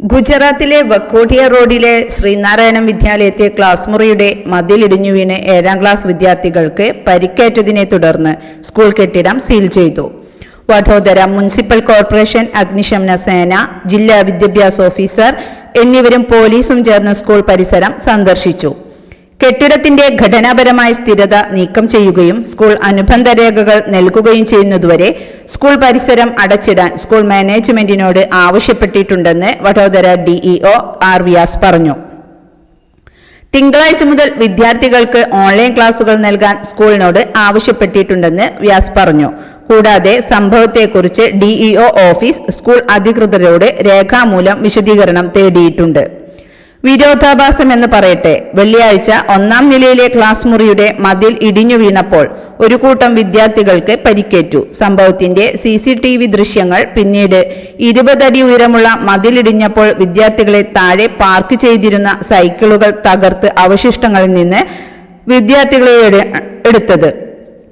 ഗുജറാത്തിലെ വക്കോട്ടിയ റോഡിലെ ശ്രീനാരായണ വിദ്യാലയത്തെ ക്ലാസ് മുറിയുടെ മതിലിടിഞ്ഞു വീണ് ഏഴാം ക്ലാസ് വിദ്യാർത്ഥികൾക്ക് പരിക്കേറ്റതിനെ തുടർന്ന് സ്കൂൾ കെട്ടിടം സീൽ ചെയ്തു. വഡോദര മുനിസിപ്പൽ കോർപ്പറേഷൻ അഗ്നിശമന സേന ജില്ലാ വിദ്യാഭ്യാസ ഓഫീസർ എന്നിവരും പോലീസും ചേർന്ന് സ്കൂൾ പരിസരം സന്ദർശിച്ചു. കെട്ടിടത്തിന്റെ ഘടനാപരമായ സ്ഥിരത നീക്കം ചെയ്യുകയും സ്കൂൾ അനുബന്ധ രേഖകൾ നൽകുകയും ചെയ്യുന്നതുവരെ സ്കൂൾ പരിസരം അടച്ചിടാൻ സ്കൂൾ മാനേജ്മെന്റിനോട് ആവശ്യപ്പെട്ടിട്ടുണ്ടെന്ന് വഡോദര ഡിഇഒ ആർ വ്യാസ് പറഞ്ഞു. തിങ്കളാഴ്ച മുതൽ വിദ്യാർത്ഥികൾക്ക് ഓൺലൈൻ ക്ലാസുകൾ നൽകാൻ സ്കൂളിനോട് ആവശ്യപ്പെട്ടിട്ടുണ്ടെന്ന് വ്യാസ് പറഞ്ഞു. കൂടാതെ സംഭവത്തെക്കുറിച്ച് ഡിഇഒ ഓഫീസ് സ്കൂൾ അധികൃതരോട് രേഖാമൂലം വിശദീകരണം തേടിയിട്ടുണ്ട്. വിരോധാഭാസം എന്ന് പറയട്ടെ. വെള്ളിയാഴ്ച ഒന്നാം നിലയിലെ ക്ലാസ് മുറിയുടെ മതിൽ ഇടിഞ്ഞു വീണപ്പോൾ ഒരു കൂട്ടം വിദ്യാർത്ഥികൾക്ക് പരിക്കേറ്റു. സംഭവത്തിന്റെ സി സി ടി വി ദൃശ്യങ്ങൾ പിന്നീട് ഇരുപതടി ഉയരമുള്ള മതിലിടിഞ്ഞപ്പോൾ വിദ്യാർത്ഥികളെ താഴെ പാർക്ക് ചെയ്തിരുന്ന സൈക്കിളുകൾ തകർത്ത് അവശിഷ്ടങ്ങളിൽ നിന്ന് വിദ്യാർത്ഥികളെ എട്- എടുത്തത്.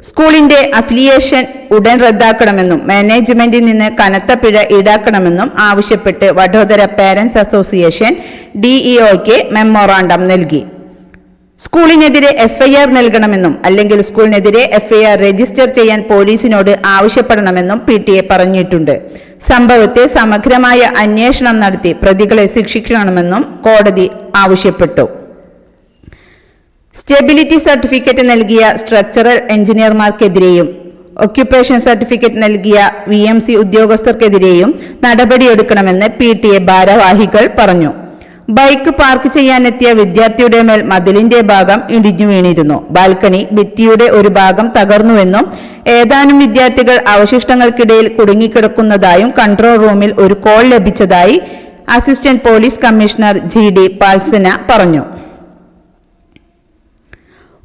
സ്കൂളിന്റെ അഫിലിയേഷൻ ഉടൻ റദ്ദാക്കണമെന്നും മാനേജ്മെന്റിൽ നിന്ന് കനത്ത പിഴ ഈടാക്കണമെന്നും ആവശ്യപ്പെട്ട് വഡോദര പാരന്റ്സ് അസോസിയേഷൻ ഡിഇഒയ്ക്ക് മെമ്മോറാണ്ടം നൽകി. സ്കൂളിനെതിരെ എഫ്ഐആർ നൽകണമെന്നും അല്ലെങ്കിൽ സ്കൂളിനെതിരെ എഫ്ഐആർ രജിസ്റ്റർ ചെയ്യാൻ പോലീസിനോട് ആവശ്യപ്പെടണമെന്നും പി ടി എ പറഞ്ഞിട്ടുണ്ട്. സംഭവത്തെ സമഗ്രമായ അന്വേഷണം നടത്തി പ്രതികളെ ശിക്ഷിക്കണമെന്നും കോടതി ആവശ്യപ്പെട്ടു. സ്റ്റെബിലിറ്റി സർട്ടിഫിക്കറ്റ് നൽകിയ സ്ട്രക്ചറൽ എഞ്ചിനീയർമാർക്കെതിരെയും ഒക്യുപ്പേഷൻ സർട്ടിഫിക്കറ്റ് നൽകിയ വി എം സി ഉദ്യോഗസ്ഥർക്കെതിരെയും നടപടിയെടുക്കണമെന്ന് പി ടി എ ഭാരവാഹികൾ പറഞ്ഞു. ബൈക്ക് പാർക്ക് ചെയ്യാനെത്തിയ വിദ്യാർത്ഥിയുടെ മേൽ മതിലിന്റെ ഭാഗം ഇടിഞ്ഞു വീണിരുന്നു. ബാൽക്കണി ഭിത്തിയുടെ ഒരു ഭാഗം തകർന്നുവെന്നും ഏതാനും വിദ്യാർത്ഥികൾ അവശിഷ്ടങ്ങൾക്കിടയിൽ കുടുങ്ങിക്കിടക്കുന്നതായും കൺട്രോൾ റൂമിൽ ഒരു കോൾ ലഭിച്ചതായി assistant police commissioner G D Palsana പറഞ്ഞു.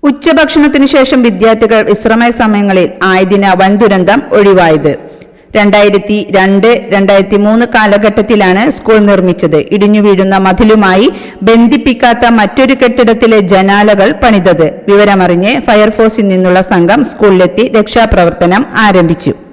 ഉച്ചഭക്ഷണത്തിനു ശേഷം വിദ്യാർത്ഥികൾ വിശ്രമ സമയങ്ങളിൽ ആയതിന വൻ ദുരന്തം ഒഴിവായത്. രണ്ടായിരത്തി രണ്ട് രണ്ടായിരത്തി മൂന്ന് കാലഘട്ടത്തിലാണ് സ്കൂൾ നിർമ്മിച്ചത്. ഇടിഞ്ഞു വീഴുന്ന മതിലുമായി ബന്ധിപ്പിക്കാത്ത മറ്റൊരു കെട്ടിടത്തിലെ ജനാലകൾ പണിതത്. വിവരമറിഞ്ഞ് ഫയർഫോഴ്സിൽ നിന്നുള്ള സംഘം സ്കൂളിലെത്തി രക്ഷാപ്രവർത്തനം ആരംഭിച്ചു.